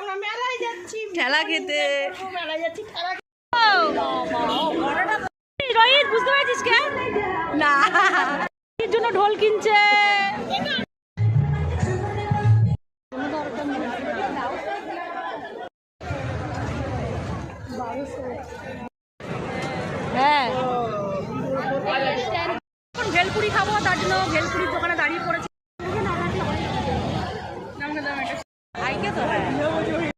আমরা মেলায় যাচ্ছি ঠেলা খেতে। মেলায় যাচ্ছি ঠেলা রোহিত বুঝতে পেরেছিস কে না। এর জন্য ঢোল কিনছে। হ্যাঁ। ভেলপুরি খাব তার জন্য ভেলপুরির দোকানে দাঁড়িয়ে পড়েছি। আইকে তো হ্যাঁ নিবি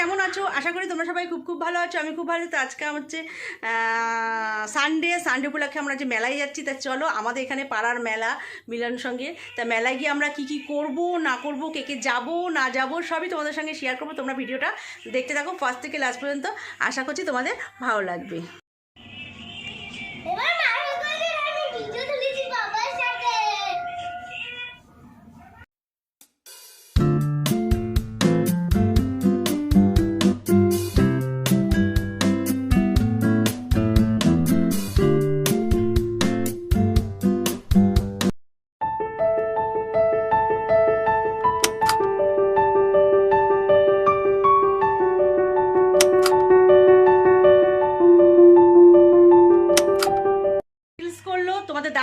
কেমন আছো? আশা করি তোমরা সবাই খুব খুব ভালো আছো, আমি খুব ভালো। আছি আজকে হচ্ছে সানডে সানডে উপলক্ষে আমরা যে মেলায় যাচ্ছি, তা চলো আমাদের এখানে পাড়ার মেলা মিলন সঙ্গে। তা মেলায় গিয়ে আমরা কি কি করব, না করব, কে কে যাব, না যাব, সবই তোমাদের সঙ্গে শেয়ার করব। তোমরা ভিডিওটা দেখতে থাকো ফার্স্ট থেকে লাস্ট পর্যন্ত। আশা করছি তোমাদের ভালো লাগবে।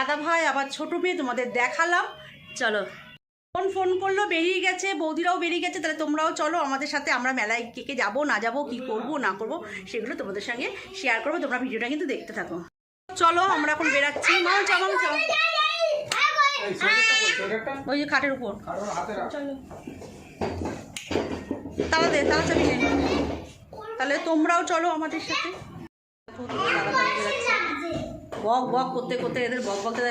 দাদা ভাই আবার ছোট মেয়ে তোমাদের দেখালাম। চলো। ফোন ফোন করল, বেরিয়ে গেছে, বৌদিরাও বেরিয়ে গেছে, তাহলে তোমরাও চলো আমাদের সাথে, আমরা মেলায় কে কে যাব, না যাব, কি করব, না করব, সেগুলো তোমাদের সঙ্গে শেয়ার করব, তোমরা ভিডিওটা কিন্তু দেখতে থাকো। চলো, আমরা এখন বেরাচ্ছি। মাও চা মাও ওই যে খাটের উপর। চলো। তালা দে চাবি তাহলে তোমরাও চলো আমাদের সাথে। বক বক করতে করতে এদের বক বকতে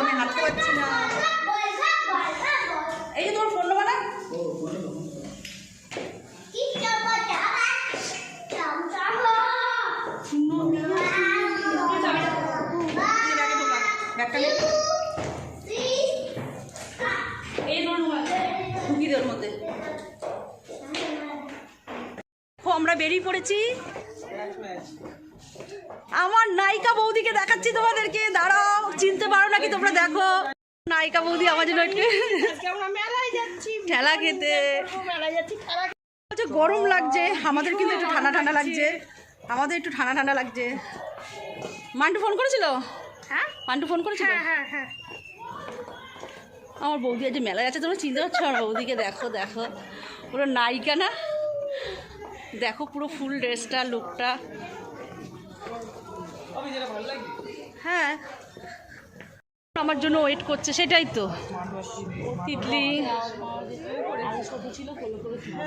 আমি হাঁটতে পারছি না এই যে তোমার ফোন নম্বর না ব্যাগটা নে। এই ধরুন ঢুকি দে ওর মধ্যে ও, আমরা বেরিয়ে পড়েছি আমার নায়িকা বৌদিকে দেখাচ্ছি তোমাদেরকে দাঁড়াও চিনতে পারো নাকি তোমরা দেখো নায়িকা বৌদি আমার জন্য ঠেলা খেতে। হচ্ছে গরম লাগছে। আমাদের কিন্তু একটু ঠান্ডা ঠান্ডা লাগছে। আমাদের একটু ঠান্ডা ঠান্ডা লাগছে। মান্টু ফোন করেছিল? হ্যাঁ? মান্টু ফোন করেছিল? হ্যাঁ হ্যাঁ আমার বৌদি আজ মেলায় আছে তোমরা চিনতে পারছ? আমার বৌদিকে দেখো দেখো। পুরো নায়িকা না? দেখো পুরো ফুল ড্রেসটা লুকটা। হ্যাঁ আমার জন্য ওয়েট করছে, সেটাই তো। তিতলি।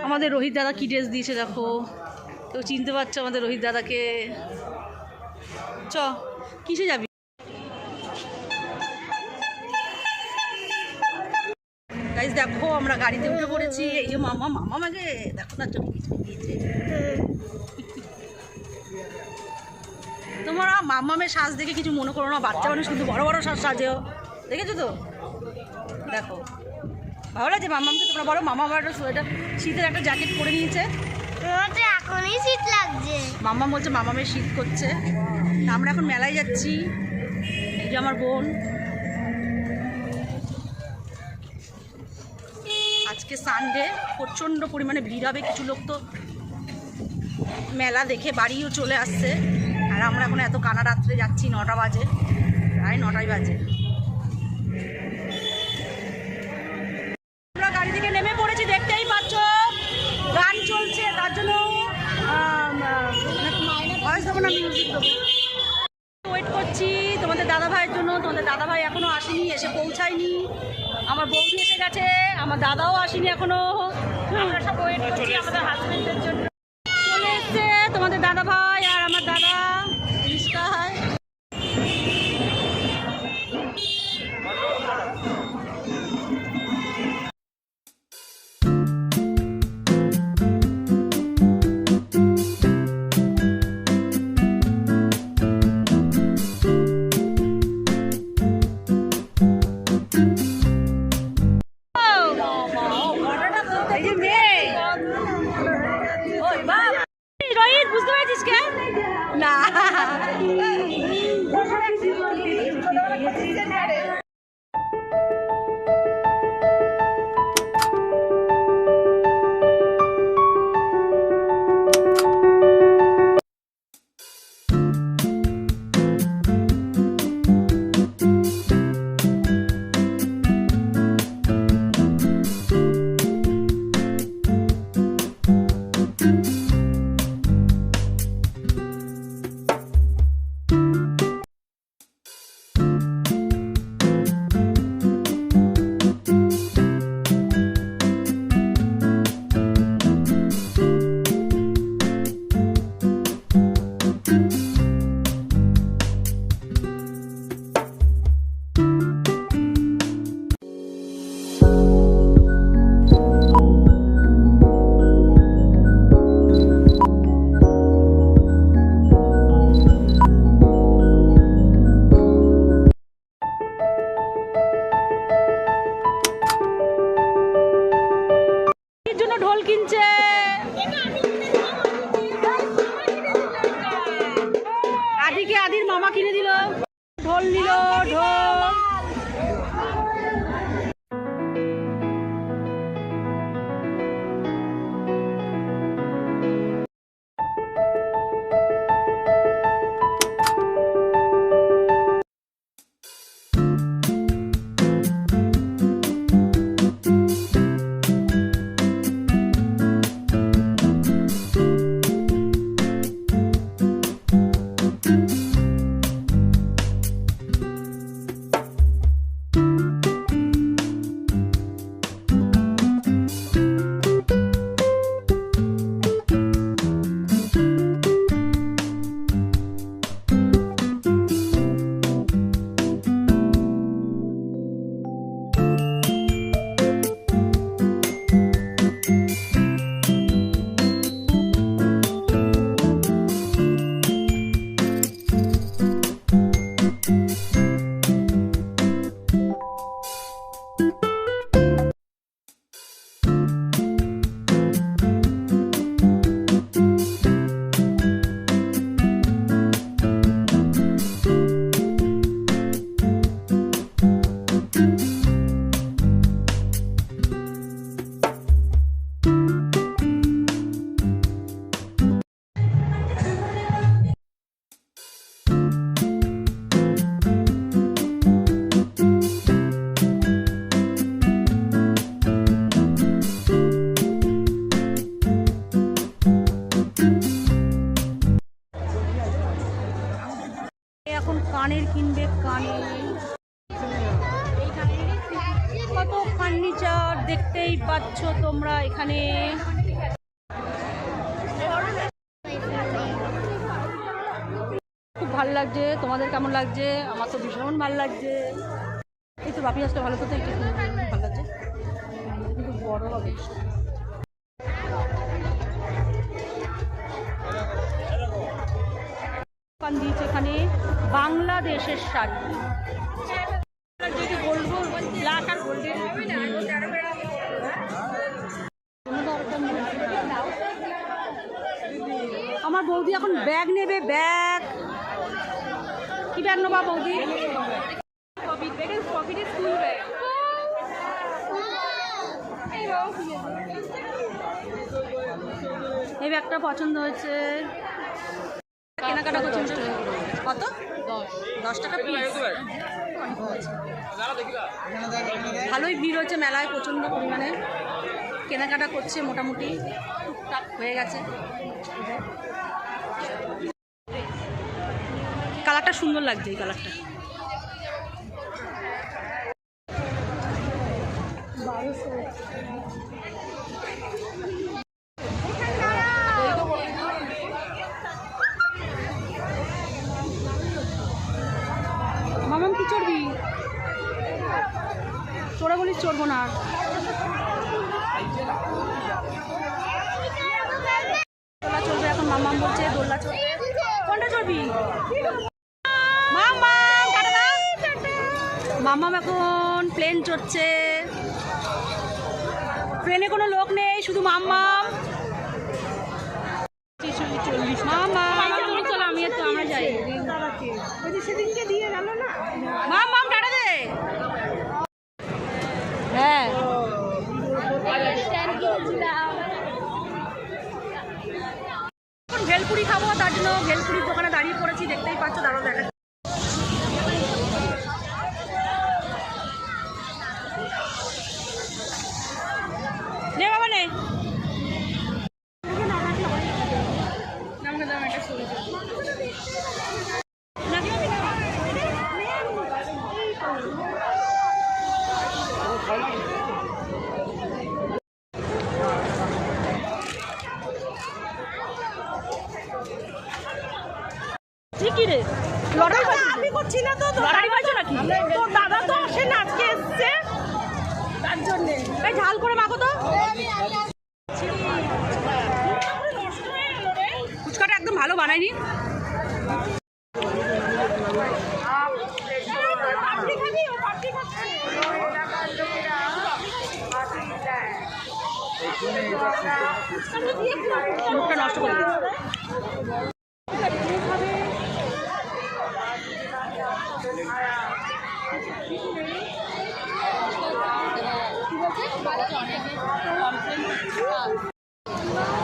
আমাদের রোহিত দাদা কি ড্রেস দিয়েছে দেখো। কেউ চিনতে পারছ আমাদের রোহিত দাদাকে? চ, কিসে যাবি? দেখো, আমরা গাড়িতে উঠে পড়েছি। এই যে মামা মামা মাগে। দেখো না চোখ তোমরা মামামের সাজ দেখে কিছু মনে করো না বাচ্চা মানুষ কিন্তু বড় বড় সাজ সাজেও। দেখেছ তো? দেখো। ভালো লাগছে মামামকে তোমরা বলো মামা আমার একটা সোয়েটার শীতের একটা জ্যাকেট পরে নিয়েছে। এখনই শীত লাগছে। মামা বলছে মামামের শীত করছে। আমরা এখন মেলায় যাচ্ছি। এই যে আমার বোন। আজকে সানডে প্রচণ্ড পরিমাণে ভিড় হবে। কিছু লোক তো মেলা দেখে বাড়িও চলে আসছে। আর আমরা এখন এত কানা রাত্রে যাচ্ছি, নটা বাজে, প্রায় নটাই বাজে। আমরা গাড়ি থেকে নেমে পড়েছি, দেখতেই পাচ্ছ গান চলছে, তার জন্য ভয়েস দেবো না মিউজিক দেবো। ওয়েট করছি, তোমাদের দাদা ভাইয়ের জন্য, তোমাদের দাদা ভাই এখনও আসেনি, এসে পৌঁছায়নি। আমার বৌদি এসে গেছে, আমার দাদাও আসেনি এখনও। আমরা সব ওয়েট করছি আমাদের হাজবেন্ডের জন্য। তোমাদের দাদা ভাই আর আমার দাদা। বুঝতে পেরেছিস কে না। ঢোল কিনছে। আদিকে আদির মামা কিনে দিল। ঢোল নিল ঢোল তোমাদের কেমন লাগছে? আমার তো ভীষণ ভালো লাগছে। এই তো বাপি আসতে ভালো তো একটু ভালো লাগছে। কিন্তু বড় হবে। দিয়েছে এখানে বাংলাদেশের শাড়ি। আমার বৌদি এখন ব্যাগ কি ব্যাগ নেবা বৌদি? এই ব্যাগটা পছন্দ হয়েছে। কেনাকাটা করছেন কত? দশ টাকা ভালোই ভিড় হচ্ছে মেলায়, প্রচণ্ড পরিমাণে। কেনাকাটা করছে মোটামুটি। টুকটাক হয়ে গেছে। কালারটা সুন্দর লাগছে এই কালারটা। মামাম কি চড়বি? তোরা বলিস চড়বো না। দোলা চলবে এখন, মামাম বলছে দোলা চলবে কোনটা চড়বি মামাম টাটা দাও। মামাম এখন প্লেন চড়ছে। ট্রেনে কোনো লোক নেই, শুধু মাম্মাম হ্যাঁ। ভেলপুরি খাব, তার জন্য ভেলপুরির দোকানে দাঁড়িয়ে পড়েছি, দেখতেই পাচ্ছ, দাঁড়াও দেখা নে বাবা নে ঠিকই রে? আমি করছি না তো লটারি পাইছো নাকি? তোর দাদা তো আসে না আজকে এসছে। তার জন্যে। এই ঝাল করে মাখো তো। ফুচকাটা একদম ভালো বানায়নি। মুখটা নষ্ট করে দিই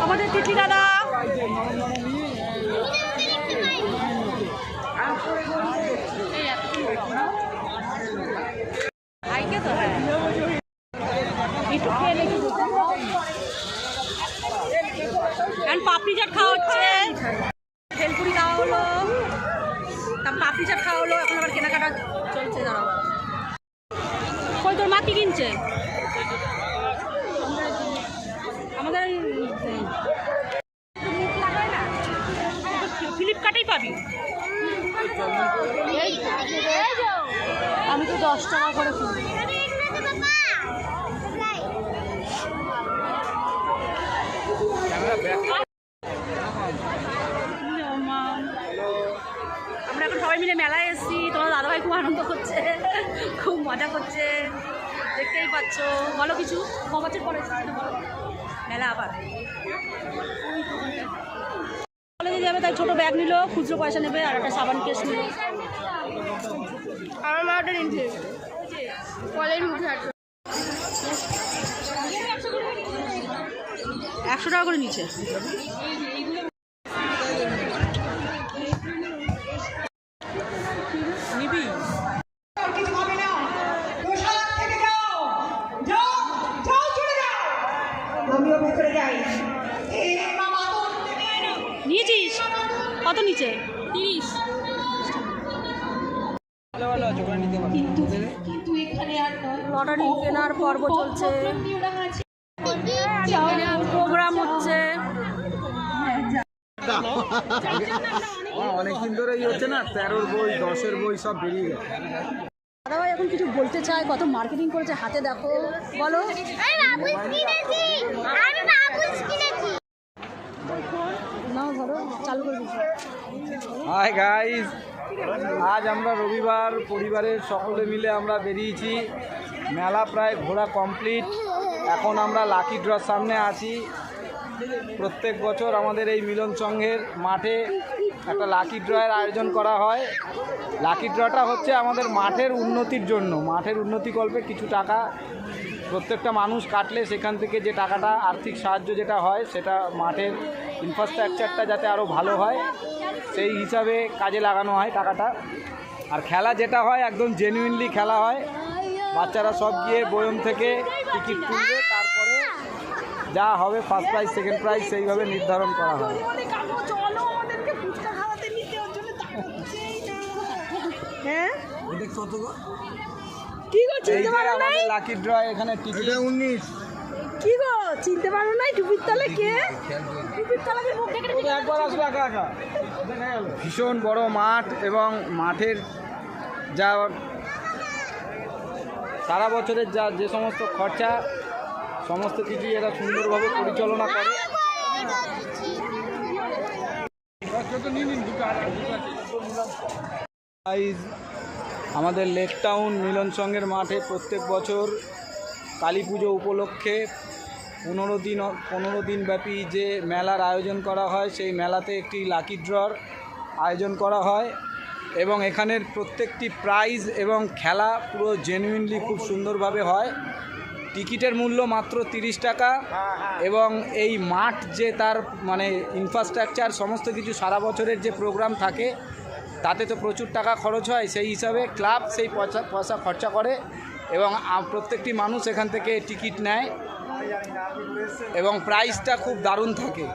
আমাদের তিথি দাদা। আইকে তো হ্যাঁ। একটু খেয়ে দেখি এখন পাপড়ি চাট খাওয়া হচ্ছে ভেলপুরি খাওয়া হলো তারপর পাপড়ি চাট খাওয়া হলো এখন আবার কেনাকাটা চলছে দাঁড়াও। কই তোর মা কি কিনছে আমাদের ফ্লিপকার্টেই পাবি আমি তো দশ টাকা করে কিনি আমরা এখন সবাই মিলে মেলায় এসেছি তোমার দাদাভাই খুব আনন্দ করছে খুব মজা করছে দেখতেই পাচ্ছ বলো কিছু ক বছর পরে এসেছি বলো। মেলা আবার যাবে তাই ছোট ব্যাগ নিল খুচরো পয়সা নেবে আর একটা সাবান কেস নিল। আমার মা ওটা নিচ্ছে কলের মুখে একশো টাকা করে নিচে নিবি কিছু হবে না প্রসাদ থেকে যাও যাও যাও চলে যাও আমিও ভেতরে যাই এ মামা তো নিয়েছিস কত নিচে তিরিশ কিন্তু কিন্তু এখানে আর লটারি কেনার পর্ব চলছে। প্রোগ্রাম হচ্ছে। অনেকদিন ধরেই হচ্ছে না তেরোর বই দশের বই সব বেরিয়ে গেছে। দাদাভাই এখন কিছু বলতে চায়? কত মার্কেটিং করেছে? হাতে দেখো। বলো। আমি বাবুস কিনেছি। আমি বাবুস কিনেছি। নাও ধরো চালু করে দিচ্ছি। হাই গাইস আজ আমরা রবিবার, পরিবারের সকলে মিলে আমরা বেরিয়েছি। মেলা প্রায় ঘোরা কমপ্লিট। এখন আমরা লাকি ড্রর সামনে আছি। প্রত্যেক বছর আমাদের এই মিলন সংঘের মাঠে একটা লাকি ড্রয়ের আয়োজন করা হয়। লাকি ড্রটা হচ্ছে আমাদের মাঠের উন্নতির জন্য। মাঠের উন্নতিকল্পে কিছু টাকা প্রত্যেকটা মানুষ কাটলে সেখান থেকে যে টাকাটা আর্থিক সাহায্য যেটা হয়, সেটা মাঠের ইনফ্রাস্ট্রাকচারটা যাতে আরও ভালো হয়। সেই হিসাবে কাজে লাগানো হয় টাকাটা। আর খেলা যেটা হয় একদম জেনুইনলি খেলা হয়। বাচ্চারা সব গিয়ে বয়ম থেকে টিকিট তুলবে তারপরে যা হবে ফার্স্ট প্রাইজ সেকেন্ড প্রাইজ সেইভাবে নির্ধারণ করা হয়। হ্যাঁ? কি গো এই চিনতে পারো নাই? লাকি ড্র এখানে টিকিট উনিশ। কি গো চিনতে পারো নাই? টুপির তলে কে? টুপির তলে মুখ দেখে একবার আসবে একা একা। ভীষণ বড় মাঠ এবং মাঠের যা সারা বছরের যা যে সমস্ত খরচা, সমস্ত কিছুই এরা সুন্দরভাবে পরিচালনা করে। আমাদের লেক টাউন মিলন সংঘের মাঠে প্রত্যেক বছর কালী পুজো উপলক্ষে পনেরো দিন পনেরো দিন ব্যাপী যে মেলার আয়োজন করা হয়, সেই মেলাতে একটি লাকি ড্রর আয়োজন করা হয় এবং এখানের প্রত্যেকটি প্রাইজ এবং খেলা পুরো জেনুইনলি খুব সুন্দরভাবে হয়। টিকিটের মূল্য মাত্র তিরিশ টাকা এবং এই মাঠ যে তার মানে ইনফ্রাস্ট্রাকচার সমস্ত কিছু সারা বছরের যে প্রোগ্রাম থাকে, তাতে তো প্রচুর টাকা খরচ হয়, সেই হিসাবে ক্লাব সেই পয়সা পয়সা খরচা করে এবং প্রত্যেকটি মানুষ এখান থেকে টিকিট নেয়। এবং প্রাইসটা খুব দারুণ থাকে।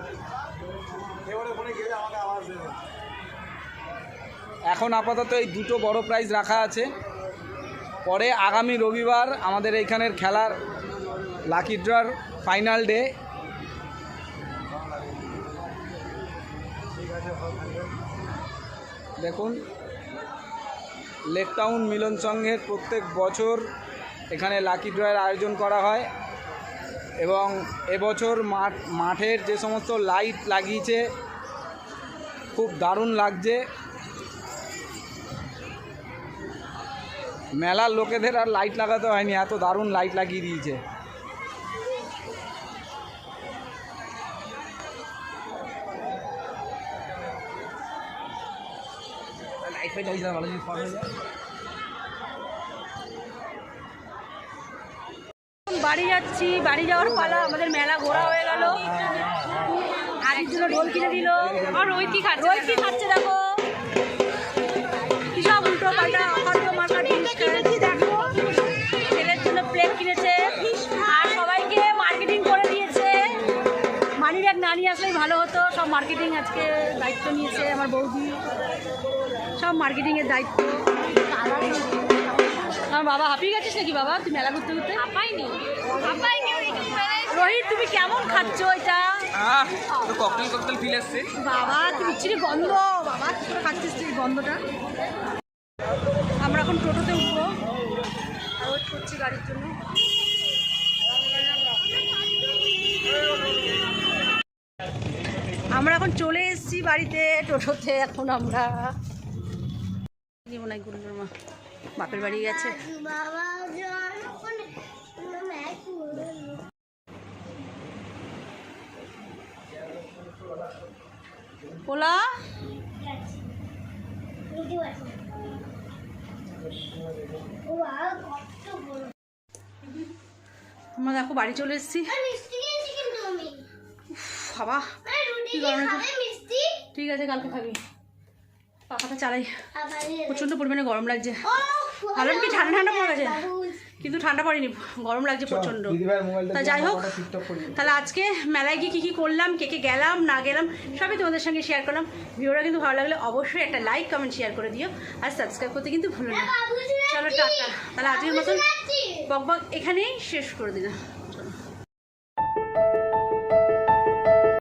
এখন আপাতত এই দুটো বড় প্রাইজ রাখা আছে। পরে আগামী রবিবার আমাদের এইখানের খেলার লাকি ড্রর ফাইনাল ডে দেখুন লেক টাউন মিলন সংঘের প্রত্যেক বছর এখানে লাকি ড্রয়ের আয়োজন করা হয়। এবং এবছর মাঠ, মাঠের যে সমস্ত লাইট লাগিয়েছে, খুব দারুণ লাগছে। মেলার লোকেদের আর লাইট লাগাতে হয়নি, এত দারুণ লাইট লাগিয়ে দিয়েছে। বাড়ি যাচ্ছি বাড়ি যাওয়ার পালা আমাদের মেলা ঘোরা হয়ে গেল আরের জন্য রোল কিনে দিল আর রোহিত কি খাচ্ছে রোহিত কি খাচ্ছে দেখো কি সব উল্টো পাল্টা অখাদ্য মার্কা জিনিস কিনেছি দেখো ছেলের জন্য প্লেট কিনেছে আর সবাইকে মার্কেটিং করে দিয়েছে মানি ব্যাগ না নিয়ে আসলেই ভালো হতো সব মার্কেটিং আজকে দায়িত্ব নিয়েছে আমার বৌদি সব মার্কেটিংয়ের দায়িত্ব আমার বাবা হাঁপিয়ে গেছিস নাকি বাবা তুই মেলা ঘুরতে ঘুরতে হাঁপাইনি রোহিত তুমি কেমন খাচ্ছ এটা? ককটেল ককটেল ফিল আসছে। বাবা কি বিচ্ছিরি গন্ধ। বাবা কি করে খাচ্ছিস তুই গন্ধটা? আমরা এখন টোটোতে উঠবো। আর ওয়েট করছি গাড়ির জন্য। আমরা এখন চলে এসেছি বাড়িতে টোটোতে। এখন আমরা জীবনাই গুরুর মা। বাপের বাড়ি গেছে। বাবা ওলা আমরা দেখো বাড়ি চলে এসেছি। বাবা ঠিক আছে, কালকে খাবি। পাখাটা চালাই। আবার প্রচণ্ড পরিমাণে গরম লাগছে। ভালো কি ঠান্ডা ঠান্ডা পড়ে গেছে। কিন্তু ঠান্ডা পড়েনি গরম লাগছে প্রচণ্ড। তা যাই হোক তাহলে আজকে মেলায় গিয়ে কী কী করলাম কে কে গেলাম না গেলাম সবই তোমাদের সঙ্গে শেয়ার করলাম। ভিডিওটা কিন্তু ভালো লাগলে অবশ্যই একটা লাইক কমেন্ট শেয়ার করে দিও। আর সাবস্ক্রাইব করতে কিন্তু ভুলো না। চলো টাটা। তাহলে আজকের মতন বক বক এখানেই শেষ করে দিলাম।